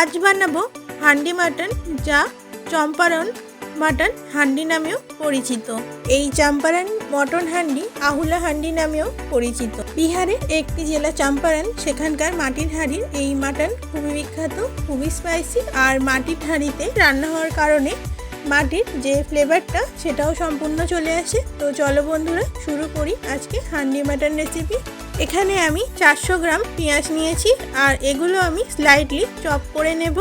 আজ বানাবো হান্ডি মাটন যা চম্পারন মাটন হান্ডি নামেও পরিচিত। এই চম্পারন মটন হান্ডি আহুলা হান্ডি নামেও পরিচিত। বিহারের একটি জেলা চম্পারন সেখানকার মাটির হাঁড়ির এই মাটন খুবই বিখ্যাত, খুবই স্পাইসি আর মাটির হাঁড়িতে রান্না হওয়ার কারণে মাটির যে ফ্লেভারটা সেটাও সম্পূর্ণ চলে আসে। তো চলো বন্ধুরা, শুরু করি আজকে হান্ডি মাটন রেসিপি এখানে আমি চারশো গ্রাম পেঁয়াজ নিয়েছি আর এগুলো আমি স্লাইটলি চপ করে নেব।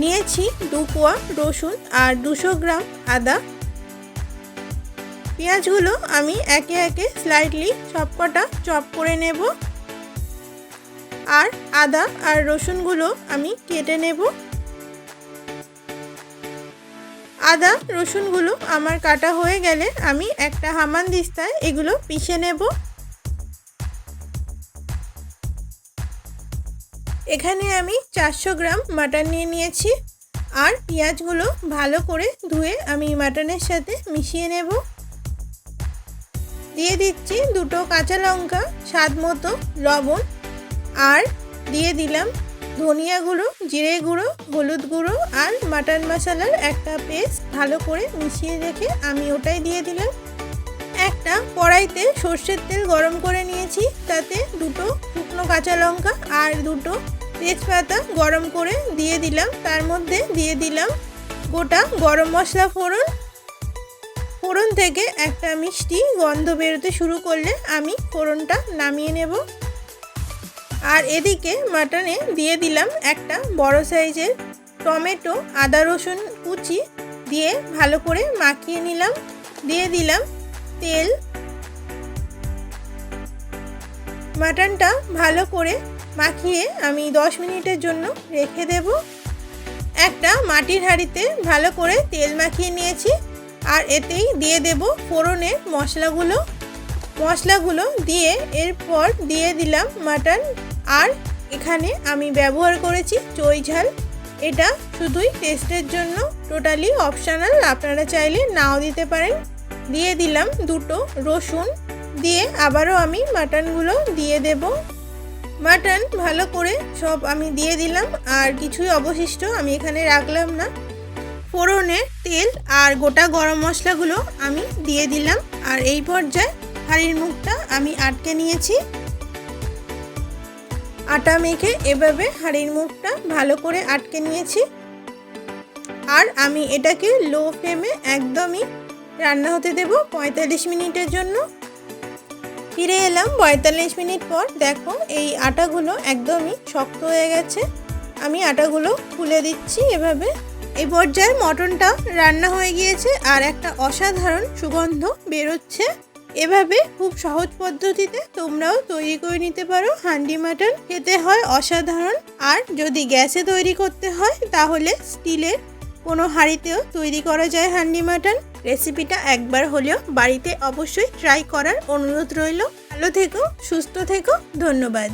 নিয়েছি দু কোয়া রসুন আর দুশো গ্রাম আদা। পেঁয়াজগুলো আমি একে একে স্লাইটলি সবকটা চপ করে নেব। আর আদা আর রসুনগুলো আমি কেটে নেব। আদা, রসুনগুলো আমার কাটা হয়ে গেলে আমি একটা হামান দিস্তায় এগুলো পিষে নেব। এখানে আমি চারশো গ্রাম মাটন নিয়ে নিয়েছি আর পেঁয়াজগুলো ভালো করে ধুয়ে আমি মাটনের সাথে মিশিয়ে নেব। দিয়ে দিচ্ছি দুটো কাঁচা লঙ্কা, স্বাদ মতো লবণ আর দিয়ে দিলাম ধনিয়া গুঁড়ো, জিরে গুঁড়ো, হলুদ গুঁড়ো আর মাটন মশলার একটা পেস্ট ভালো করে মিশিয়ে রেখে আমি ওটাই দিয়ে দিলাম। একটা কড়াইতে সর্ষের তেল গরম করে নিয়েছি, তাতে দুটো শুকনো কাঁচা লঙ্কা আর দুটো তেজপাতা গরম করে দিয়ে দিলাম। তার মধ্যে দিয়ে দিলাম গোটা গরম মশলা ফোড়ন। ফোড়ন থেকে একটা মিষ্টি গন্ধ বেরোতে শুরু করলে আমি ফোড়নটা নামিয়ে নেব। আর এদিকে মাটনে দিয়ে দিলাম একটা বড় সাইজের টমেটো, আদা রসুন কুচি দিয়ে ভালো করে মাখিয়ে নিলাম। দিয়ে দিলাম তেল। মাটনটা ভালো করে মাখিয়ে আমি দশ মিনিটের জন্য রেখে দেব। একটা মাটির হাঁড়িতে ভালো করে তেল মাখিয়ে নিয়েছি। আর এতেই দিয়ে দেব ফোড়নের মশলাগুলো। মশলাগুলো দিয়ে এরপর দিয়ে দিলাম মাটন। আর এখানে আমি ব্যবহার করেছি চই ঝাল। এটা শুধুই টেস্টের জন্য, টোটালি অপশানাল, আপনারা চাইলে নাও দিতে পারেন। দিয়ে দিলাম দুটো রসুন। দিয়ে আবারও আমি মাটনগুলো দিয়ে দেব। মাটন ভালো করে সব আমি দিয়ে দিলাম, আর কিছুই অবশিষ্ট আমি এখানে রাখলাম না। ফোড়নের তেল আর গোটা গরম মশলাগুলো আমি দিয়ে দিলাম। আর এই পর্যায়ে হাঁড়ির মুখটা আমি আটকে নিয়েছি। আটা মেখে এভাবে হাঁড়ির মুখটা ভালো করে আটকে নিয়েছি। আর আমি এটাকে লো ফ্লেমে একদমই রান্না হতে দেব পঁয়তাল্লিশ মিনিটের জন্য। ফিরে এলাম পঁয়তাল্লিশ মিনিট পর। দেখো এই আটাগুলো একদমই শক্ত হয়ে গেছে। আমি আটাগুলো খুলে দিচ্ছি এভাবে। এই পর্যায়ে মটনটা রান্না হয়ে গিয়েছে আর একটা অসাধারণ সুগন্ধ বেরোচ্ছে। এভাবে খুব সহজ পদ্ধতিতে তোমরাও তৈরি করে নিতে পারো। হান্ডি মাটন খেতে হয় অসাধারণ। আর যদি গ্যাসে তৈরি করতে হয়, তাহলে স্টিলের কোনো হাঁড়িতেও তৈরি করা যায় হান্ডি মাটন। রেসিপিটা একবার হলেও বাড়িতে অবশ্যই ট্রাই করার অনুরোধ রইল। ভালো থেকো, সুস্থ থেকো, ধন্যবাদ।